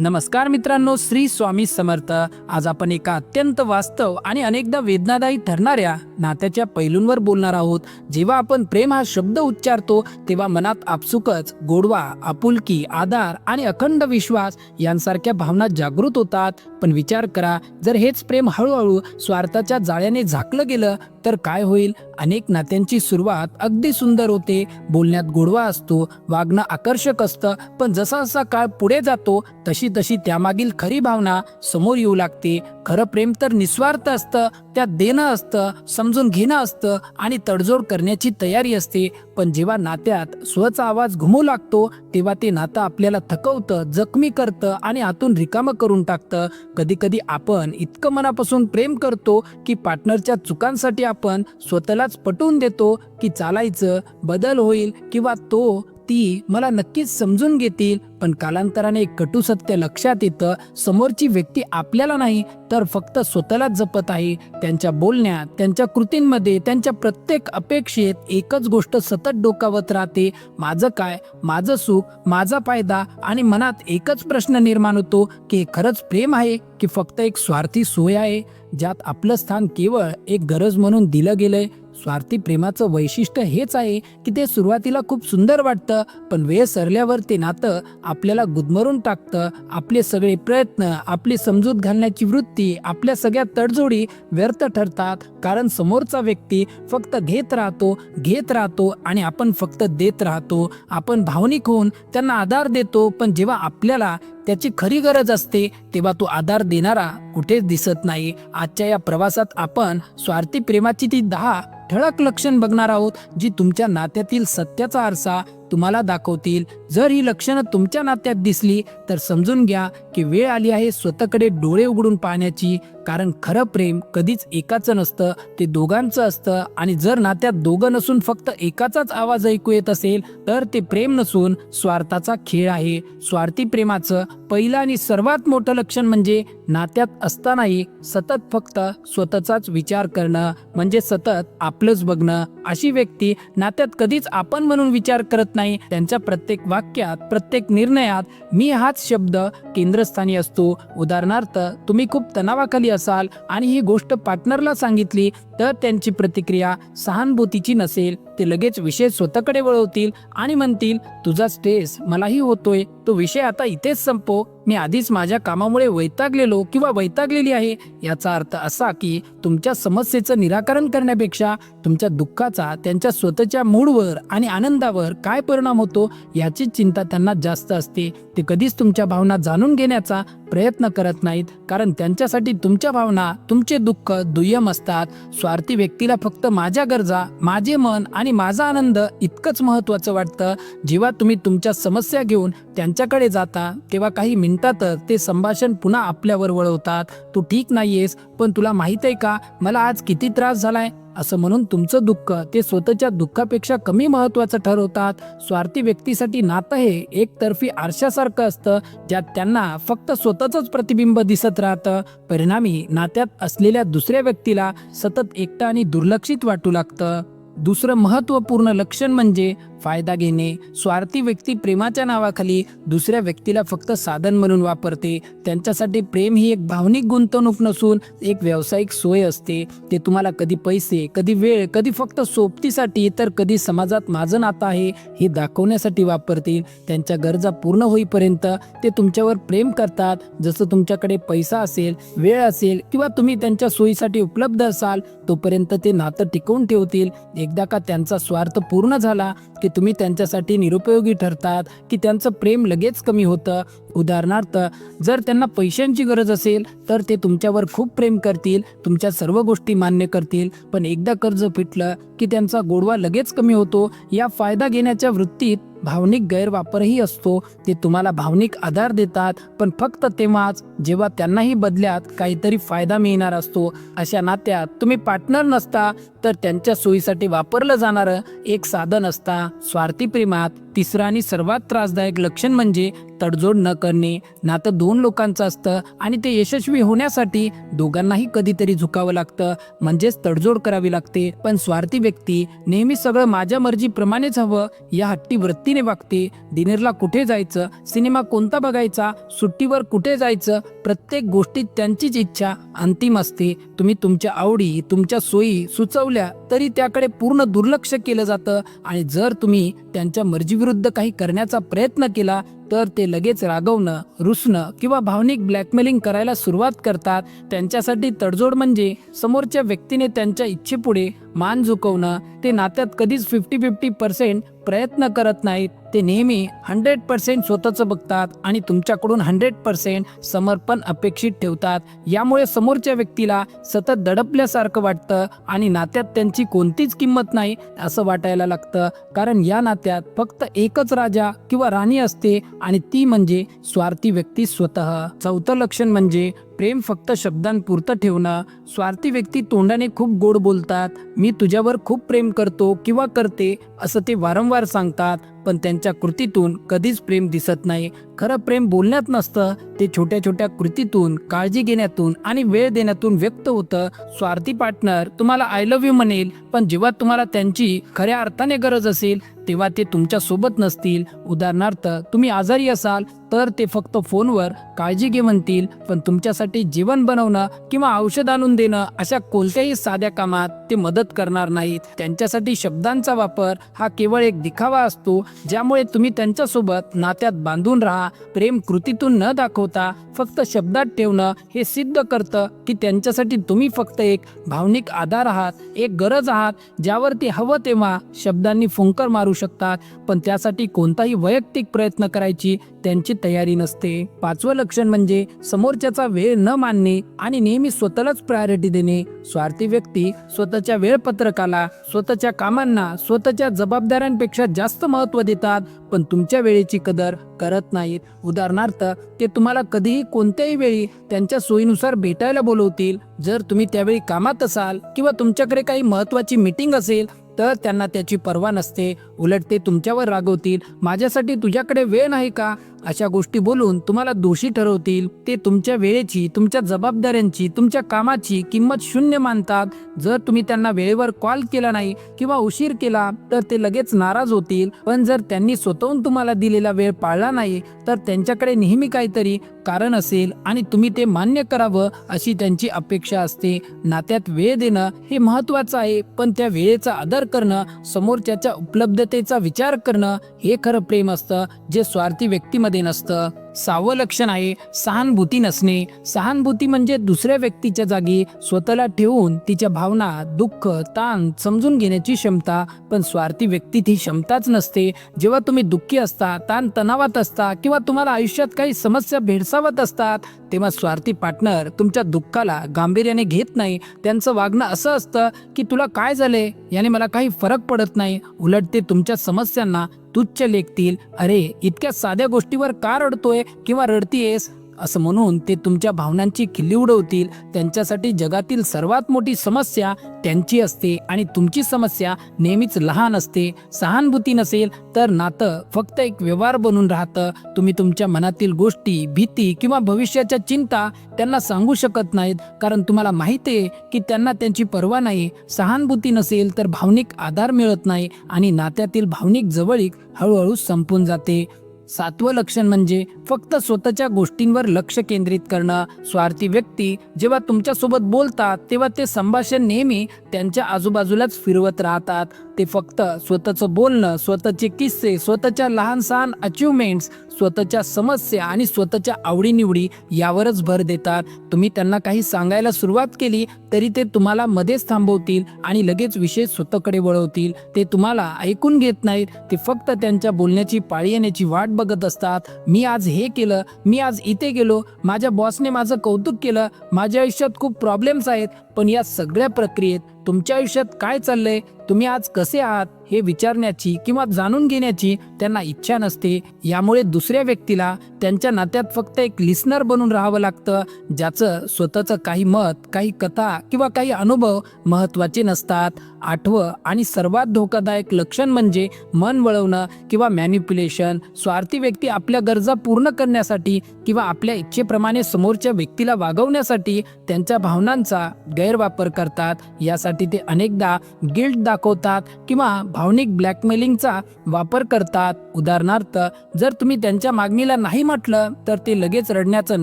नमस्कार मित्रांनो श्री स्वामी समर्थ. आज आपण एका अत्यंत वास्तव आणि अनेकदा वेदनादायी ठरणाऱ्या नात्याच्या पैलूंवर बोलणार आहोत. जेव्हा आपण प्रेम हा शब्द उच्चारतो तेव्हा मनात आपसुकच गोडवा आपुलकी आधार आणि अखंड विश्वास यांसारख्या भावना जागृत होतात. पण विचार करा जर हेच प्रेम हळूहळू स्वार्थाच्या जाळ्याने झाकलं गेलं तर काय होईल? अनेक नात्यांची सुरुवात अगदी सुंदर होते बोलण्यात गोडवा असतो वागणं आकर्षक असतं पण जसा जसा काळ पुढे जातो तशी तशी त्यामागील खरी भावना समोर येऊ लागते. खरं प्रेम तर निस्वार्थ असतं त्यात देणं असतं समजून घेणं असतं आणि तडजोड करण्याची तयारी असते. पण जेव्हा नात्यात स्वचा आवाज घुमू लागतो तेव्हा ते नातं आपल्याला थकवतं जखमी करतं आणि आतून रिकामं करून टाकतं. कधीकधी आपण इतकं मनापासून प्रेम करतो की पार्टनरच्या चुकांसाठी आपण स्वतःलाच पटवून देतो की चालायचं बदल होईल किंवा तो ती मला नक्कीच समजून घेतील. पण कालांतराने एक कटू सत्य लक्षात येतं समोरची व्यक्ती आपल्याला नाही तर फक्त स्वतःलाच जपत आहे. त्यांच्या बोलण्यात त्यांच्या कृतींमध्ये त्यांच्या प्रत्येक अपेक्षेत एकच गोष्ट सतत डोकावत राहते. माझं काय? माझं सुख माझा फायदा आणि मनात एकच प्रश्न निर्माण होतो की हे खरंच प्रेम आहे की फक्त एक स्वार्थी सोय आहे ज्यात आपलं स्थान केवळ एक गरज म्हणून दिलं गेलंय? स्वार्थी प्रेमाचं वैशिष्ट्य हेच आहे की ते सुरुवातीला खूप सुंदर वाटतं पण वेळ सरल्यावर ते नातं आपल्याला गुदमरून टाकतं. आपले सगळे प्रयत्न आपली समजूत घालण्याची वृत्ती आपल्या सगळ्या तडजोडी व्यर्थ ठरतात. कारण समोरचा व्यक्ती फक्त घेत राहतो घेत राहतो आणि आपण फक्त देत राहतो. आपण भावनिक होऊन त्यांना आधार देतो पण जेव्हा आपल्याला त्याची खरी गरज असते तेव्हा तो आधार देणारा कुठेच दिसत नाही. आजच्या या प्रवासात आपण स्वार्थी प्रेमाची ती दहा ठळक लक्षण बघणार आहोत जी तुमच्या नात्यातील सत्याचा आरसा तुम्हाला दाखवतील. जर ही लक्षणं तुमच्या नात्यात दिसली तर समजून घ्या की वेळ आली आहे स्वतःकडे डोळे उघडून पाहण्याची. कारण खरं प्रेम कधीच एकाचं नसतं ते दोघांचं असतं. आणि जर नात्यात दोघं नसून फक्त एकाचाच आवाज ऐकू येत असेल तर ते प्रेम नसून स्वार्थाचा खेळ आहे. स्वार्थी प्रेमाचं पहिलं आणि सर्वात मोठं लक्षण म्हणजे नात्यात असतानाही सतत फक्त स्वतःचाच विचार करणं. म्हणजे सतत आपलंच बघणं. अशी व्यक्ती नात्यात कधीच आपण म्हणून विचार करत नाही. त्यांच्या प्रत्येक वाक्यात प्रत्येक निर्णयात मी हाच शब्द केंद्रस्थानी असतो. उदाहरणार्थ तुम्ही खूप तणावाखाली असाल आणि ही गोष्ट पार्टनरला सांगितली तर त्यांची प्रतिक्रिया सहानुभूतीची नसेल. ते लगेच विषय स्वतःकडे वळवतील आणि म्हणतील तुझा स्ट्रेस मलाही होतोय. तो विषय आता इथेच संपो. मी आधीच माझ्या कामामुळे वैतागलेलो किंवा वैतागलेली आहे. याचा अर्थ असा की तुमच्या समस्येचं निराकरण करण्यापेक्षा तुमच्या दुःखाचा त्यांच्या स्वतःच्या मूडवर आणि आनंदावर काय परिणाम होतो याची चिंता त्यांना जास्त असते. ते कधीच तुमच्या भावना जाणून घेण्याचा प्रयत्न करत नाहीत कारण त्यांच्यासाठी तुमच्या भावना तुमचे दुःख दुय्यम असतात. स्वार्थी व्यक्तीला फक्त माझ्या गरजा माझे मन आणि माझा आनंद इतकंच महत्त्वाचं वाटतं जेव्हा तुम्ही तुमच्या समस्या घेऊन त्यांच्याकडे जाता तेव्हा काही मिनिटातच ते संभाषण पुन्हा आपल्यावर वळवतात. तू ठीक नाहीयेस पण तुला माहीत आहे का? मला आज किती त्रास झालाय? असं म्हणून तुमचं दुःख ते स्वतःच्या दुःखापेक्षा कमी महत्त्वाचं ठरवतात. स्वार्थी व्यक्तीसाठी नातं हे एकतर्फी आरशासारखं असतं ज्यात त्यांना फक्त स्वतःचंच प्रतिबिंब दिसत राहतं. परिणामी नात्यात असलेल्या दुसऱ्या व्यक्तीला सतत एकटं आणि दुर्लक्षित वाटू लागतं. दुसरं महत्त्वपूर्ण लक्षण म्हणजे फायदा घेणे स्वार्थी व्यक्ती प्रेमाच्या नावाखाली दुसऱ्या व्यक्तीला फक्त साधन म्हणून वापरते. त्यांच्यासाठी प्रेम ही एक भावनिक गुंतवणूक नसून एक व्यावसायिक सोय असते. ते तुम्हाला कधी पैसे कधी वेळ कधी फक्त सोबतीसाठी तर कधी समाजात माझं नातं आहे हे दाखवण्यासाठी वापरतील. त्यांच्या गरजा पूर्ण होईपर्यंत ते तुमच्यावर प्रेम करतात. जसं तुमच्याकडे पैसा असेल वेळ असेल किंवा तुम्ही त्यांच्या सोयीसाठी उपलब्ध असाल तोपर्यंत ते नातं टिकवून ठेवतील. एकदा का त्यांचा स्वार्थ पूर्ण झाला की तुम्ही त्यांच्यासाठी निरुपयोगी ठरतात की त्यांचं प्रेम लगेच कमी होतं. उदाहरणार्थ जर त्यांना पैशांची गरज असेल तर ते तुमच्यावर खूप प्रेम करतील तुमच्या सर्व गोष्टी मान्य करतील. पण एकदा कर्ज फिटलं की त्यांचा गोडवा लगेच कमी होतो या फायदा घेण्याच्या वृत्तीत भावनिक गैरवापरही असतो. ते तुम्हाला भावनिक आधार देतात. पण फक्त तेव्हाच जेव्हा त्यांनाही बदल्यात काहीतरी फायदा मिळणार असतो. अशा नात्यात तुम्ही पार्टनर नसता तर त्यांच्या सोयीसाठी वापरलं जाणारं एक साधन असता स्वार्थी प्रेमात तिसरं आणि सर्वात त्रासदायक लक्षण म्हणजे तडजोड न करणे नातं दोन लोकांचं असतं आणि ते यशस्वी होण्यासाठी दोघांनाही कधीतरी झुकावं लागतं. म्हणजेच तडजोड करावी लागते. पण स्वार्थी व्यक्ती नेहमी सगळं माझ्या मर्जीप्रमाणेच हवं या हट्टी वृत्तीने वागते. डिनरला कुठे जायचं सिनेमा कोणता बघायचा सुट्टीवर कुठे जायचं प्रत्येक गोष्टीत त्यांचीच इच्छा अंतिम असते. तुम्ही तुमच्या आवडी तुमच्या सोयी सुचवल्या तरी त्याकडे पूर्ण दुर्लक्ष केलं जातं. आणि जर तुम्ही त्यांच्या मर्जीविरुद्ध काही करण्याचा प्रयत्न केला तर ते लगेच रागवणं रुसणं किंवा भावनिक ब्लॅकमेलिंग करायला सुरुवात करतात. त्यांच्यासाठी तडजोड म्हणजे समोरच्या व्यक्तीने त्यांच्या इच्छेपुढे मान झुकवणं. ते नात्यात कधीच फिफ्टी फिफ्टी पर्सेंट प्रयत्न करत नाहीत. ते नेहमी हंड्रेड पर्सेंट स्वतःचं बघतात आणि तुमच्याकडून हंड्रेड पर्सेंट समर्पण अपेक्षित ठेवतात. यामुळे समोरच्या व्यक्तीला सतत दडपल्यासारखं वाटतं आणि नात्यात त्यांची कोणतीच किंमत नाही असं वाटायला लागतं. कारण या नात्यात फक्त एकच राजा किंवा राणी असते आणि ती म्हणजे स्वार्थी व्यक्ती स्वतः. चौथं लक्षण म्हणजे प्रेम फक्त शब्दांपुरतं ठेवणं. स्वार्थी व्यक्ती तोंडाने खूप गोड बोलतात. मी तुझ्यावर खूप प्रेम करतो किंवा करते असं ते वारंवार सांगतात. पण त्यांच्या कृतीतून कधीच प्रेम दिसत नाही. खरं प्रेम बोलण्यात नसतं. ते छोट्या छोट्या कृतीतून काळजी घेण्यातून आणि वेळ देण्यातून व्यक्त होतं. स्वार्थी पार्टनर तुम्हाला आय लव्ह यू म्हणेल पण जेव्हा तुम्हाला त्यांची खऱ्या अर्थाने गरज असेल तेव्हा ते तुमच्यासोबत नसतील. उदाहरणार्थ तुम्ही आजारी असाल तर ते फक्त फोनवर काळजी घे म्हणतील पण तुमच्यासाठी जेवण बनवणं किंवा औषध आणून देणं अशा कोणत्याही साध्या कामात ते मदत करणार नाहीत. त्यांच्यासाठी शब्दांचा वापर हा केवळ एक दिखावा असतो ज्यामुळे तुम्ही त्यांच्यासोबत नात्यात बांधून राहा प्रेम कृतीतून न दाखवता फक्त शब्दात ठेवणं हे सिद्ध करतं की त्यांच्यासाठी तुम्ही फक्त एक भावनिक आधार आहात एक गरज आहात ज्यावर ते हवं तेव्हा शब्दांनी फुंकर मारू शकतात. पण त्यासाठी कोणताही वैयक्तिक प्रयत्न करायची त्यांची तयारी नसते. पाचवं लक्षण म्हणजे समोरच्याचा वेळ न मानणे आणि नेहमी स्वतःलाच प्रायोरिटी देणे. स्वार्थी व्यक्ती स्वतःच्या वेळपत्रकाला स्वतःच्या कामांना स्वतःच्या जबाबदाऱ्यांपेक्षा जास्त महत्त्व देतात पण तुमच्या वेळेची कदर करत नाहीत. उदाहरणार्थ ते तुम्हाला कधीही कोणत्याही वेळी त्यांच्या सोयीनुसार भेटायला बोलवतील. जर तुम्ही त्यावेळी कामात असाल किंवा तुमच्याकडे काही महत्त्वाची मीटिंग असेल तर त्यांना त्याची पर्वा नसते. उलट ते तुमच्यावर रागवतील. माझ्यासाठी तुझ्याकडे वेळ नाही का? अशा गोष्टी बोलून तुम्हाला दोषी ठरवतील. ते तुमच्या वेळेची तुमच्या जबाबदाऱ्यांची तुमच्या कामाची किंमत शून्य मानतात. जर तुम्ही त्यांना वेळेवर कॉल केला नाही किंवा उशीर केला तर ते लगेच नाराज होतील. पण जर त्यांनी स्वतःहून तुम्हाला दिलेला वेळ पाळला नाही तर त्यांच्याकडे नेहमी काहीतरी कारण असेल आणि तुम्ही ते मान्य करावं अशी त्यांची अपेक्षा असते. नात्यात वेळ देणं हे महत्वाचं आहे पण त्या वेळेचा आदर करणं समोरच्याच्या उपलब्ध उपलब्धतेचा विचार करणं हे खरं प्रेम असतं जे स्वार्थी व्यक्तीमध्ये नसतं. सहावं लक्षण आहे. सहानुभूती नसणे. सहानुभूती म्हणजे दुसऱ्या व्यक्तीच्या जागी स्वतःला ठेवून तिच्या भावना दुःख ताण समजून घेण्याची क्षमता. पण स्वार्थी व्यक्तीत ही क्षमताच नसते. जेव्हा तुम्ही दुःखी असता ताण तणावात असता किंवा तुम्हाला आयुष्यात काही समस्या भेडसावत असतात तेव्हा स्वार्थी पार्टनर तुमच्या दुःखाला गांभीर्याने घेत नाही. त्यांचं वागणं असं असतं की तुला काय झाले याने मला काही फरक पडत नाही. उलट ते तुमच्या समस्यांना तुच्छ लेखतील. अरे इतक्या साध्या गोष्टीवर का रडतोय किंवा रडतीयेस? असं म्हणून ते तुमच्या भावनांची खिल्ली उडवतील त्यांच्यासाठी जगातील सर्वात मोठी समस्या त्यांची असते आणि तुमची समस्या नेहमीच लहान असते. सहानुभूती नसेल तर नातं फक्त एक व्यवहार बनून राहतं. तुम्ही तुमच्या मनातील गोष्टी भीती किंवा भविष्याच्या चिंता त्यांना सांगू शकत नाहीत कारण तुम्हाला माहिती आहे की त्यांना त्यांची पर्वा नाही. सहानुभूती नसेल तर भावनिक आधार मिळत नाही आणि नात्यातील भावनिक जवळीक हळूहळू संपून जाते. सातवं लक्षण म्हणजे फक्त स्वतःच्या गोष्टींवर लक्ष केंद्रित करणं. स्वार्थी व्यक्ती जेव्हा तुमच्यासोबत बोलतात तेव्हा ते संभाषण नेहमी त्यांच्या आजूबाजूलाच फिरवत राहतात. ते फक्त स्वतःचं बोलणं स्वतःचे किस्से स्वतःच्या लहान सहान अचिव्हमेंट्स स्वतःच्या समस्या आणि स्वतःच्या आवडीनिवडी यावरच भर देतात. तुम्ही त्यांना काही सांगायला सुरुवात केली तरी ते तुम्हाला मध्येच थांबवतील आणि लगेच विषय स्वतःकडे वळवतील. ते तुम्हाला ऐकून घेत नाहीत. ते फक्त त्यांच्या बोलण्याची पाळी येण्याची वाट बघत असतात. मी आज हे केलं मी आज इथे गेलो माझ्या बॉसने माझं कौतुक केलं माझ्या आयुष्यात खूप प्रॉब्लेम्स आहेत पण या सगळ्या प्रक्रियेत तुमच्या आयुष्यात काय चाललंय? तुम्ही आज कसे आहात? हे विचारण्याची किंवा जाणून घेण्याची त्यांना इच्छा नसते. यामुळे दुसऱ्या व्यक्तीला त्यांच्या नात्यात फक्त एक लिस्नर बनून राहावं लागतं ज्याचं स्वतःचं काही मत काही कथा किंवा काही अनुभव महत्त्वाचे नसतात. आठवं आणि सर्वात धोकादायक लक्षण म्हणजे मन वळवणं किंवा मॅन्युप्युलेशन स्वार्थी व्यक्ती आपल्या गरजा पूर्ण करण्यासाठी किंवा आपल्या इच्छेप्रमाणे समोरच्या व्यक्तीला वागवण्यासाठी त्यांच्या भावनांचा गैरवापर करतात. यासाठी ते अनेकदा गिल्ट दाखवतात किंवा भावनिक ब्लॅकमेलिंगचा वापर करतात. उदाहरणार्थ जर तुम्ही त्यांच्या मागणीला नाही म्हटलं तर ते लगेच रडण्याचं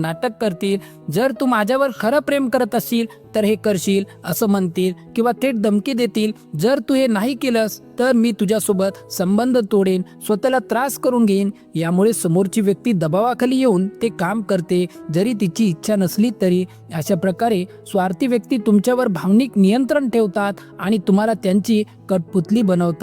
नाटक करतील. जर तू माझ्यावर खरं प्रेम करत असशील तर हे करशील असं म्हणतील किंवा थेट धमकी देतील. जर तू हे नाही केलंस तर मी तुझ्यासोबत संबंध तोडेन स्वतःला त्रास करून घेईन. यामुळे समोरची व्यक्ती दबावाखाली येऊन ते काम करते जरी तिची इच्छा नसली तरी. अशा प्रकारे स्वार्थी व्यक्ती तुमच्यावर भावनिक नियंत्रण ठेवतात आणि तुम्हाला त्यांची कटपुतली बनवतात.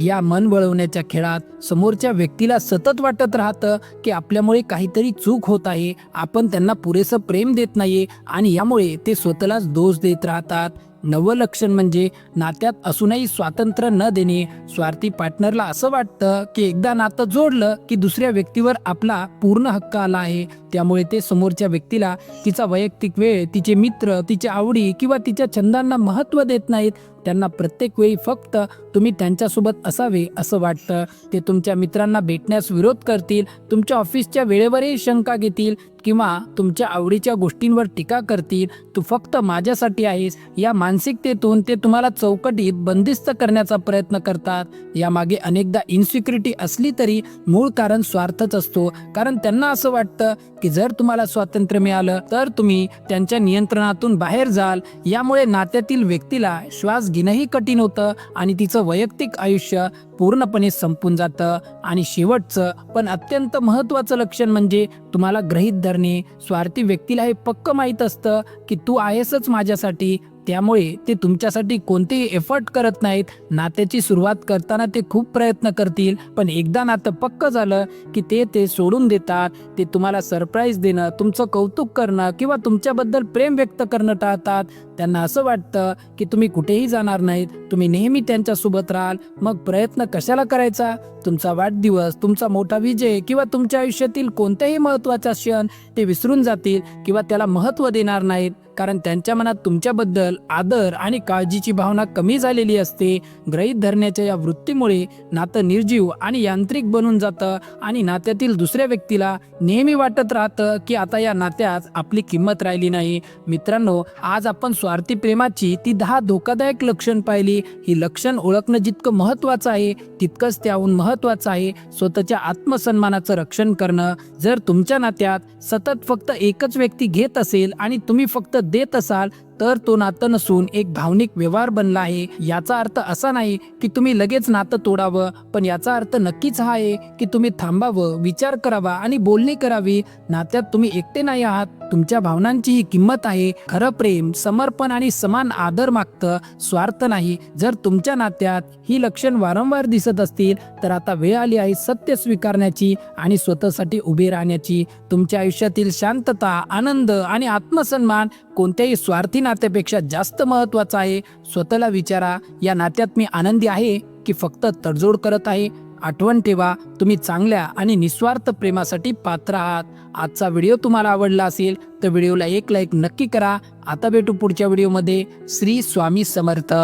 या मन वळवण्याच्या खेळात समोरच्या व्यक्तीला सतत वाटत राहतं की आपल्यामुळे काहीतरी चूक होत आहे. आपण त्यांना पुरेसं प्रेम देत नाही आणि यामुळे ते स्वतःलाच दोष देत राहतात. नवं लक्षण म्हणजे नात्यात असूनही स्वातंत्र्य न देणे. स्वार्थी पार्टनरला असं वाटतं की एकदा नातं जोडलं की दुसऱ्या व्यक्तीवर आपला पूर्ण हक्क आला आहे. त्यामुळे ते समोरच्या व्यक्तीला तिचा वैयक्तिक वेळ तिचे मित्र तिच्या आवडी किंवा तिच्या छंदांना महत्त्व देत नाहीत. त्यांना प्रत्येक वेळी फक्त तुम्ही त्यांच्यासोबत असावे असं वाटतं. ते तुमच्या मित्रांना भेटण्यास विरोध करतील तुमच्या ऑफिसच्या वेळेवरही शंका घेतील किंवा तुमच्या आवडीच्या गोष्टींवर टीका करतील. तू फक्त माझ्यासाठी आहेस. या मानसिकतेतून ते तुम्हाला चौकटीत बंदिस्त करण्याचा प्रयत्न करतात. यामागे अनेकदा इन्सिक्युरिटी असली तरी मूळ कारण स्वार्थच असतो. कारण त्यांना असं वाटतं की जर तुम्हाला स्वातंत्र्य मिळालं तर तुम्ही त्यांच्या नियंत्रणातून बाहेर जाल. यामुळे नात्यातील व्यक्तीला श्वास घेणंही कठीण होतं आणि तिचं वैयक्तिक आयुष्य पूर्णपणे संपून जातं. आणि शेवटचं पण अत्यंत महत्त्वाचं लक्षण म्हणजे तुम्हाला ग्रहित धरणे. स्वार्थी व्यक्तीला हे पक्क माहीत असतं की तू आहेसच माझ्यासाठी त्यामुळे ते तुमच्यासाठी कोणतेही एफर्ट करत नाहीत. नात्याची सुरुवात करताना ते खूप प्रयत्न करतील. पण एकदा नातं पक्क झालं की ते ते सोडून देतात. ते तुम्हाला सरप्राईज देणं तुमचं कौतुक करणं किंवा तुमच्याबद्दल प्रेम व्यक्त करणं टाळतात. त्यांना असं वाटतं की तुम्ही कुठेही जाणार नाहीत. तुम्ही नेहमी त्यांच्यासोबत राहाल. मग प्रयत्न कशाला करायचा? तुमचा वाढदिवस तुमचा मोठा विजय किंवा तुमच्या आयुष्यातील कोणत्याही महत्त्वाचा क्षण ते विसरून जातील किंवा त्याला महत्त्व देणार नाहीत. कारण त्यांच्या मनात तुमच्याबद्दल आदर आणि काळजीची भावना कमी झालेली असते. ग्रहित धरण्याच्या या वृत्तीमुळे नातं निर्जीव आणि यांत्रिक बनून जातं आणि नात्यातील दुसऱ्या व्यक्तीला नेहमी वाटत राहतं की आता या नात्यात आपली किंमत राहिली नाही. मित्रांनो आज आपण स्वार्थी प्रेमाची ती दहा धोकादायक लक्षण पाहिली. ही लक्षण ओळखणं जितकं महत्त्वाचं आहे तितकंच त्याहून महत्त्वाचं आहे स्वतःच्या आत्मसन्मानाचं रक्षण करणं. जर तुमच्या नात्यात सतत फक्त एकच व्यक्ती घेत असेल आणि तुम्ही फक्त देत असाल तर तो नातं नसून एक भावनिक व्यवहार बनला आहे. याचा अर्थ असा नाही की तुम्ही लगेच नातं तोडावं पण याचा अर्थ नक्कीच हा आहे की तुम्ही थांबावं विचार करावा आणि बोलणी करावी. नात्यात तुम्ही एकटे नाही आहात. तुमच्या भावनांची ही किंमत आहे. खरं प्रेम समर्पण आणि समान आदर मागतं. स्वार्थ नाही. जर तुमच्या नात्यात ही लक्षण वारंवार दिसत असतील तर आता वेळ आली आहे सत्य स्वीकारण्याची आणि स्वतःसाठी उभे राहण्याची. तुमच्या आयुष्यातील शांतता आनंद आणि आत्मसन्मान कोणत्याही स्वार्थी नात्यापेक्षा जास्त महत्त्वाचं आहे. स्वतःला विचारा. या नात्यात मी आनंदी आहे की फक्त तडजोड करत आहे. आठवण ठेवा. तुम्ही चांगल्या आणि निस्वार्थ प्रेमासाठी पात्र आहात. आजचा व्हिडिओ तुम्हाला आवडला असेल तर व्हिडिओला एक लाईक नक्की करा. आता भेटू पुढच्या व्हिडिओमध्ये. श्री स्वामी समर्थ.